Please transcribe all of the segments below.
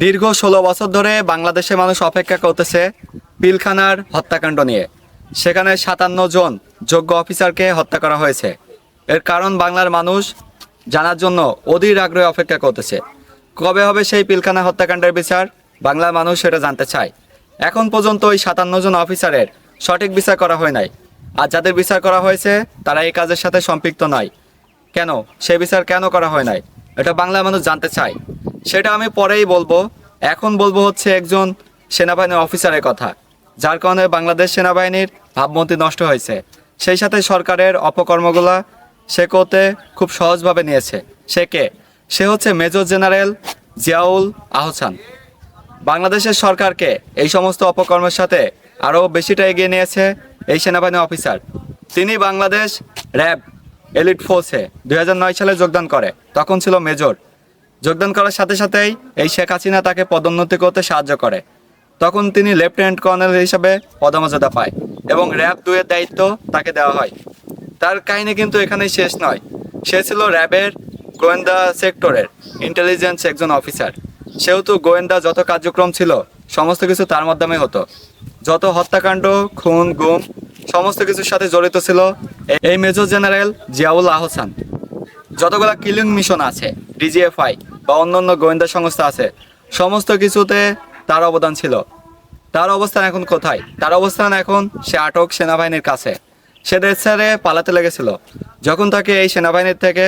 দীর্ঘ ষোলো বছর ধরে বাংলাদেশের মানুষ অপেক্ষা করতেছে পিলখানার হত্যাকাণ্ড নিয়ে। সেখানে সাতান্ন জন যোগ্য অফিসারকে হত্যা করা হয়েছে। এর কারণ বাংলার মানুষ জানার জন্য অধীর আগ্রহে অপেক্ষা করতেছে। কবে হবে সেই পিলখানা হত্যাকাণ্ডের বিচার? বাংলার মানুষ সেটা জানতে চায়। এখন পর্যন্ত ওই সাতান্ন জন অফিসারের সঠিক বিচার করা হয় নাই। আর যাদের বিচার করা হয়েছে, তারা এই কাজের সাথে সম্পৃক্ত নয়। কেন? সে বিচার কেন করা হয় নাই? এটা বাংলার মানুষ জানতে চায়। সেটা আমি পরেই বলব। এখন বলব হচ্ছে একজন সেনাবাহিনীর অফিসারের কথা। যার কারণে বাংলাদেশ সেনাবাহিনীর ভাবমূর্তি নষ্ট হয়েছে। সেই সাথে সরকারের অপকর্মগুলা সে করতে খুব সহজভাবে নিয়েছে। সে কে? সে হচ্ছে মেজর জেনারেল জিয়াউল আহসান। বাংলাদেশের সরকারকে এই সমস্ত অপকর্মের সাথে আরও বেশিটা এগিয়ে নিয়েছে এই সেনাবাহিনী অফিসার। তিনি বাংলাদেশ র্যাব, এলিট ফোর্সে দুই হাজার নয় সালে যোগদান করে। তখন ছিল মেজর। যোগদান করার সাথে সাথেই এই শেখ হাসিনা তাকে পদোন্নতি করতে সাহায্য করে। তখন তিনি লেফটেন্যান্ট কর্নেল হিসাবে পদমর্যাদা পায় এবং র্যাব দুয়ের দায়িত্ব তাকে দেওয়া হয়। তার কাহিনী কিন্তু এখানেই শেষ নয়। সে ছিল র্যাবের গোয়েন্দা সেক্টরের ইন্টেলিজেন্স একজন অফিসার সেহেতু গোয়েন্দা যত কার্যক্রম ছিল, সমস্ত কিছু তার মাধ্যমে হতো। যত হত্যাকাণ্ড, খুন, গুম, সমস্ত কিছুর সাথে জড়িত ছিল এই মেজর জেনারেল জিয়াউল আহসান। যতগুলা কিলিং মিশন আছে ডিজিএফআই বা অন্যান্য গোয়েন্দা সংস্থা আছে, সমস্ত কিছুতে তার অবদান ছিল। তার অবস্থান এখন কোথায়? তার অবস্থান এখন সে আটক সেনাবাহিনীর কাছে। সে দেশ পালাতে লেগেছিল। যখন তাকে এই সেনাবাহিনীর থেকে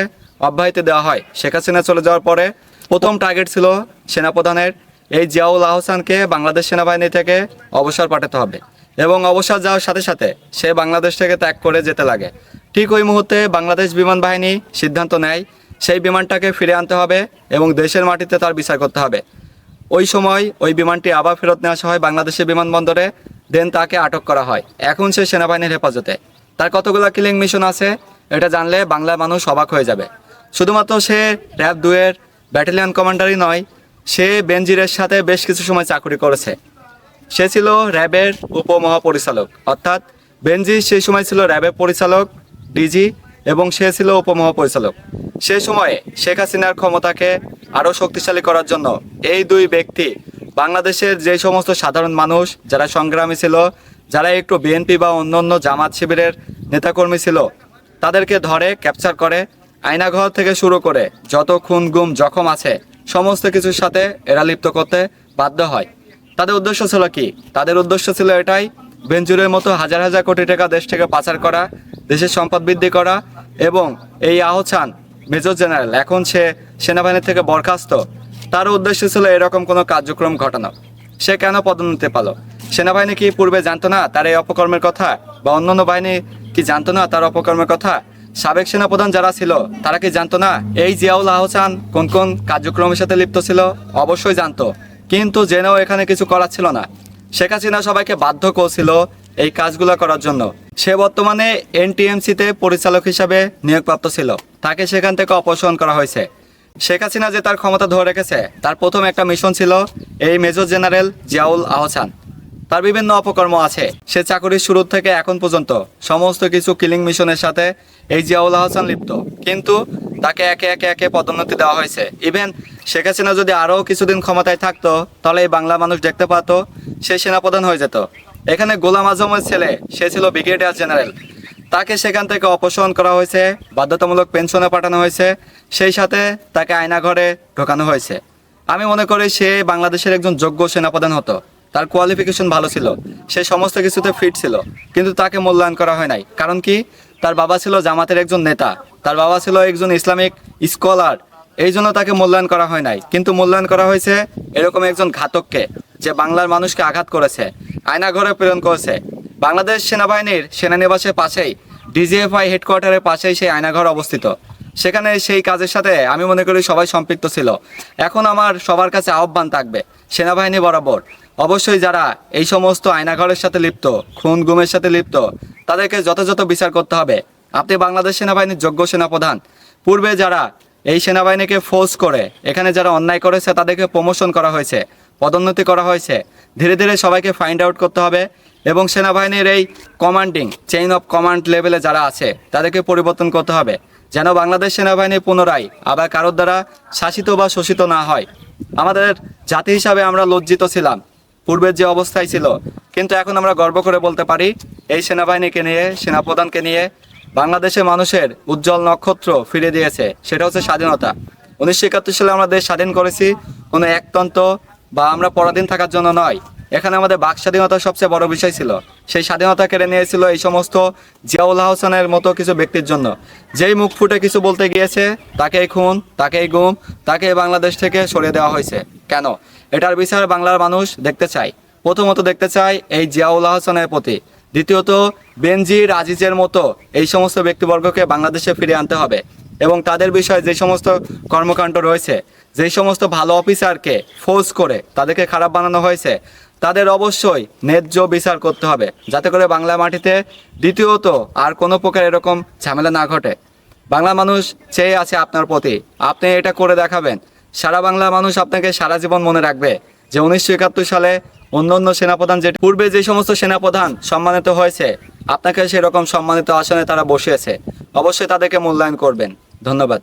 অব্যাহতি দেওয়া হয়, শেখ হাসিনা চলে যাওয়ার পরে প্রথম টার্গেট ছিল সেনাপ্রধানের এই জিয়াউল আহসানকে বাংলাদেশ সেনাবাহিনী থেকে অবসর পাঠাতে হবে এবং অবসর যাওয়ার সাথে সাথে সে বাংলাদেশ থেকে ত্যাগ করে যেতে লাগে। ঠিক ওই মুহূর্তে বাংলাদেশ বিমান বাহিনী সিদ্ধান্ত নেয় সেই বিমানটাকে ফিরে আনতে হবে এবং দেশের মাটিতে তার বিচার করতে হবে। ওই সময় ওই বিমানটি আবার ফেরত নিয়ে আসা হয় বাংলাদেশের বিমানবন্দরে দেন তাকে আটক করা হয়। এখন সে সেনাবাহিনীর হেফাজতে। তার কতগুলো কিলিং মিশন আছে, এটা জানলে বাংলার মানুষ অবাক হয়ে যাবে। শুধুমাত্র সে র্যাব দুয়ের ব্যাটালিয়ন কমান্ডারই নয়, সে বেনজিরের সাথে বেশ কিছু সময় চাকরি করেছে। সে ছিল র্যাবের উপমহাপরিচালক, অর্থাৎ বেনজি সেই সময় ছিল র্যাবের পরিচালক, ডিজি এবং সে ছিল উপমহাপরিচালক। সেই সময়ে শেখ হাসিনার ক্ষমতাকে আরও শক্তিশালী করার জন্য এই দুই ব্যক্তি বাংলাদেশের যে সমস্ত সাধারণ মানুষ যারা সংগ্রামী ছিল, যারা একটু বিএনপি বা অন্যান্য জামাত শিবিরের নেতাকর্মী ছিল, তাদেরকে ধরে ক্যাপচার করে, আয়নাঘর থেকে শুরু করে যত খুন গুম জখম আছে, সমস্ত কিছুর সাথে এরা লিপ্ত করতে বাধ্য হয়। তাদের উদ্দেশ্য ছিল কি? তাদের উদ্দেশ্য ছিল এটাই, বেঞ্জুরের মতো হাজার হাজার কোটি টাকা দেশ থেকে পাচার করা, দেশের সম্পদ বৃদ্ধি করা এবং এই আহসান মেজর জেনারেল। এখন সে সেনাবাহিনী থেকে বরখাস্ত। তার উদ্দেশ্য ছিল এরকম কোনো কার্যক্রম ঘটানো। সে কেন পদোন্নতি পালো? সেনাবাহিনী কি পূর্বে জানতো না তার এই অপকর্মের কথা? বা অন্যান্য বাহিনী কি জানতো না তার অপকর্মের কথা? সাবেক সেনাপ্রধান যারা ছিল, তারা কি জানতো না এই জিয়াউল আহসান কোন কোন কার্যক্রমের সাথে লিপ্ত ছিল? অবশ্যই জানতো। কিন্তু জেনেও এখানে কিছু করার ছিল না। শেখ হাসিনা সবাইকে বাধ্য করছিল এই কাজগুলো করার জন্য। সে বর্তমানে এনটিএমসিতে পরিচালক হিসাবে নিয়োগপ্রাপ্ত ছিল। তাকে সেখান থেকে অপসারণ করা হয়েছে। শেখ হাসিনা যে তার ক্ষমতা ধরে রেখেছে, তার প্রথম একটা মিশন ছিল এই মেজর জেনারেল জিয়াউল আহসান। তার বিভিন্ন অপকর্ম আছে। সে চাকরির শুরু থেকে এখন পর্যন্ত সমস্ত কিছু কিলিং মিশনের সাথে এই জিয়াউল আহসান লিপ্ত। কিন্তু তাকে একে একে একে পদোন্নতি দেওয়া হয়েছে। ইভেন শেখ হাসিনা যদি আরও কিছুদিন ক্ষমতায় থাকতো, তাহলে এই বাংলা মানুষ দেখতে পাত সে সেনাপ্রধান হয়ে যেত। এখানে গোলাম আজমের ছেলে, সে ছিল ব্রিগেডিয়ার জেনারেল। তাকে সেখান থেকে অপসারণ করা হয়েছে, বাধ্যতামূলক পেনশনে পাঠানো হয়েছে, সেই সাথে তাকে আয়নাঘরে ঢোকানো হয়েছে। আমি মনে করি সে বাংলাদেশের একজন যোগ্য সেনাপ্রধান হতো। তার কোয়ালিফিকেশন ভালো ছিল, সে সমস্ত কিছুতে ফিট ছিল, কিন্তু তাকে মূল্যায়ন করা হয় নাই। কারণ কি? তার বাবা ছিল জামাতের একজন নেতা, তার বাবা ছিল একজন ইসলামিক স্কলার এই জন্য তাকে মূল্যায়ন করা হয় নাই। কিন্তু মূল্যায়ন করা হয়েছে এরকম একজন ঘাতককে। যে বাংলার মানুষকে আঘাত করেছে, আয়নাঘরে প্রেরণ করেছে। বাংলাদেশ সেনাবাহিনীর সেনানিবাসের পাশেই, ডিজিএফআই হেডকোয়ার্টারের পাশেই সেই আয়নাঘর অবস্থিত। সেখানে সেই কাজের সাথে আমি মনে করি সবাই সম্পৃক্ত ছিল। এখন আমার সবার কাছে আহ্বান থাকবে, সেনাবাহিনী বরাবর। অবশ্যই যারা এই সমস্ত আয়নাঘরের সাথে লিপ্ত খুন গুমের সাথে লিপ্ত, তাদেরকে যথাযথ বিচার করতে হবে। আপনি বাংলাদেশ সেনাবাহিনীর যোগ্য সেনাপ্রধান। পূর্বে যারা এই সেনাবাহিনীকে ফোর্স করে, এখানে যারা অন্যায় করেছে, তাদেরকে প্রমোশন করা হয়েছে। পদোন্নতি করা হয়েছে। ধীরে ধীরে সবাইকে ফাইন্ড আউট করতে হবে এবং সেনাবাহিনীর এই কমান্ডিং চেইন অফ কমান্ড লেভেলে যারা আছে, তাদেরকে পরিবর্তন করতে হবে যেন বাংলাদেশ সেনাবাহিনী পুনরায় আবার কারোর দ্বারা শাসিত বা শোষিত না হয়। আমাদের জাতি হিসাবে আমরা লজ্জিত ছিলাম, পূর্বের যে অবস্থায় ছিল। কিন্তু এখন আমরা গর্ব করে বলতে পারি, এই সেনাবাহিনীকে নিয়ে, সেনাপ্রধানকে নিয়ে বাংলাদেশের মানুষের উজ্জ্বল নক্ষত্র ফিরে দিয়েছে, সেটা হচ্ছে স্বাধীনতা। উনিশশো একাত্তর সালে আমরা দেশ স্বাধীন করেছি, কোনো একতন্ত্র বা আমরা পরাধীন থাকার জন্য নয়। এখানে আমাদের বাক স্বাধীনতা সবচেয়ে বড় বিষয় ছিল। সেই স্বাধীনতা কেড়ে নিয়েছিল এই সমস্ত জিয়াউল হাসানের মতো কিছু ব্যক্তির জন্য। যেই মুখ ফুটে কিছু বলতে গিয়েছে, তাকেই খুন, তাকেই গুম তাকে বাংলাদেশ থেকে সরিয়ে দেওয়া হয়েছে। কেন? এটার বিচার বাংলার মানুষ দেখতে চায়। প্রথমত দেখতে চায় এই জিয়াউল হাসানের প্রতি। দ্বিতীয়ত, বেনজির আজিজের মতো এই সমস্ত ব্যক্তিবর্গকে বাংলাদেশে ফিরিয়ে আনতে হবে। এবং তাদের বিষয়ে যে সমস্ত কর্মকাণ্ড রয়েছে যেই সমস্ত ভালো অফিসারকে ফোর্স করে তাদেরকে খারাপ বানানো হয়েছে, তাদের অবশ্যই ন্যায্য বিচার করতে হবে, যাতে করে বাংলা মাটিতে দ্বিতীয়ত আর কোনো প্রকার এরকম ঝামেলা না ঘটে। বাংলা মানুষ চেয়ে আছে আপনার প্রতি, আপনি এটা করে দেখাবেন। সারা বাংলা মানুষ আপনাকে সারা জীবন মনে রাখবে যে উনিশশো একাত্তর সালে অন্য অন্য সেনাপ্রধান যে, পূর্বে যে সমস্ত সেনাপ্রধান সম্মানিত হয়েছে, আপনাকে সেরকম সম্মানিত আসনে তারা বসিয়েছে। অবশ্যই তাদেরকে মূল্যায়ন করবেন। ধন্যবাদ।